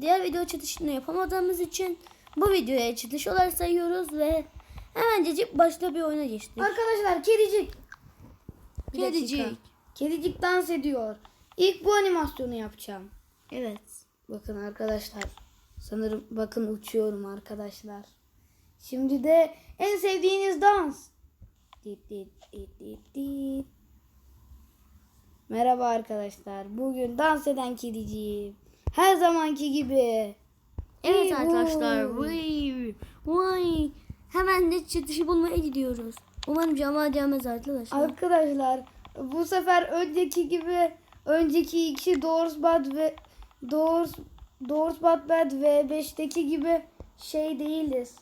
diğer video açılışını yapamadığımız için bu videoya açılış olarak sayıyoruz ve hemencecik başka bir oyuna geçtik. Arkadaşlar kedicik. Bir Kedicik. dakika. Kedicik dans ediyor. İlk bu animasyonu yapacağım. Evet. Bakın arkadaşlar. Sanırım bakın uçuyorum arkadaşlar. Şimdi de en sevdiğiniz dans. Dit dit dit dit dit. Merhaba arkadaşlar. Bugün dans eden kediciğim. Her zamanki gibi. Evet Yuhu. arkadaşlar. Vay, vay. Hemen de çıkışı bulmaya gidiyoruz. Umarım cama gelmez arkadaşlar. Arkadaşlar bu sefer önceki gibi önceki iki Doors Bad ve Doors Doors Bad Bad ve 5'teki gibi şey değiliz.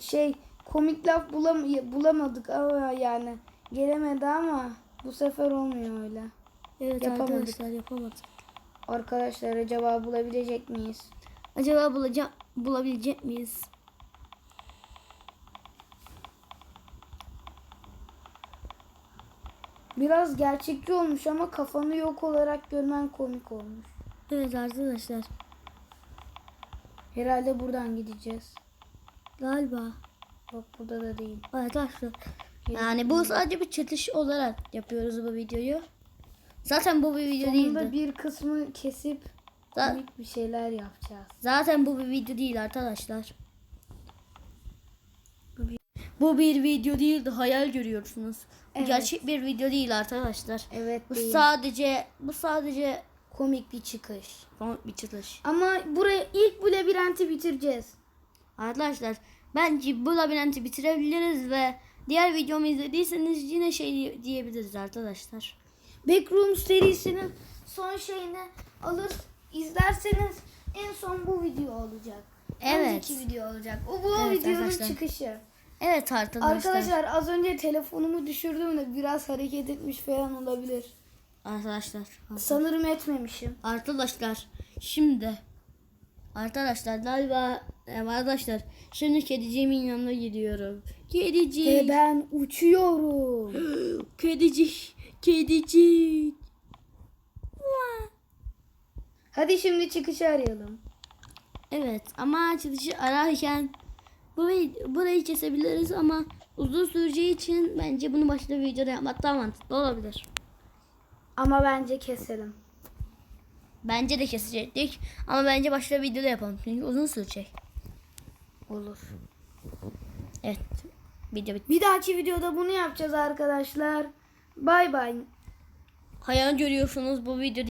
Şey komik laf bulam bulamadık ama yani gelemedi ama bu sefer olmuyor öyle. evet yapamadık. arkadaşlar yapamadık. Arkadaşlar acaba bulabilecek miyiz? Acaba bulacak, bulabilecek miyiz? Biraz gerçekçi olmuş ama kafanı yok olarak görmen komik olmuş. Evet arkadaşlar. Herhalde buradan gideceğiz. Galiba. Bak burada da değil. Arkadaşlar. Yani bu sadece bir çatış olarak yapıyoruz bu videoyu. Zaten bu bir video Sonunda değildi. bir kısmı kesip Za- komik bir şeyler yapacağız. Zaten bu bir video değil arkadaşlar. Bu bir video değildi. Hayal görüyorsunuz. Bu Evet. gerçek bir video değil arkadaşlar. Evet Bu değil. sadece bu sadece komik bir çıkış. komik bir çatış. Ama buraya ilk bu labirenti bitireceğiz. Arkadaşlar bence bu labirenti bitirebiliriz ve diğer videomu izlediyseniz yine şey diye- diyebiliriz arkadaşlar. Backroom serisinin son şeyini alır izlerseniz en son bu video olacak. Evet. Önceki video olacak. O bu Evet videonun arkadaşlar. çıkışı. Evet arkadaşlar. Arkadaşlar az önce telefonumu düşürdüm de biraz hareket etmiş falan olabilir. Arkadaşlar. Sanırım etmemişim. Arkadaşlar şimdi Arkadaşlar galiba arkadaşlar şimdi kediciğimin yanına gidiyorum. Kedicik. Ve ben uçuyorum. Kedicik. Kedicik. Hadi şimdi çıkışı arayalım. Evet ama açılışı ararken bu burayı kesebiliriz ama uzun süreceği için bence bunu başka bir videoda yapmak daha mantıklı olabilir. Ama bence keselim. Bence de kesecektik ama bence başka bir videoda yapalım çünkü uzun sürecek. Olur. Evet. Video bitti. Bir dahaki videoda bunu yapacağız arkadaşlar. Bay bay. Hayal görüyorsunuz bu video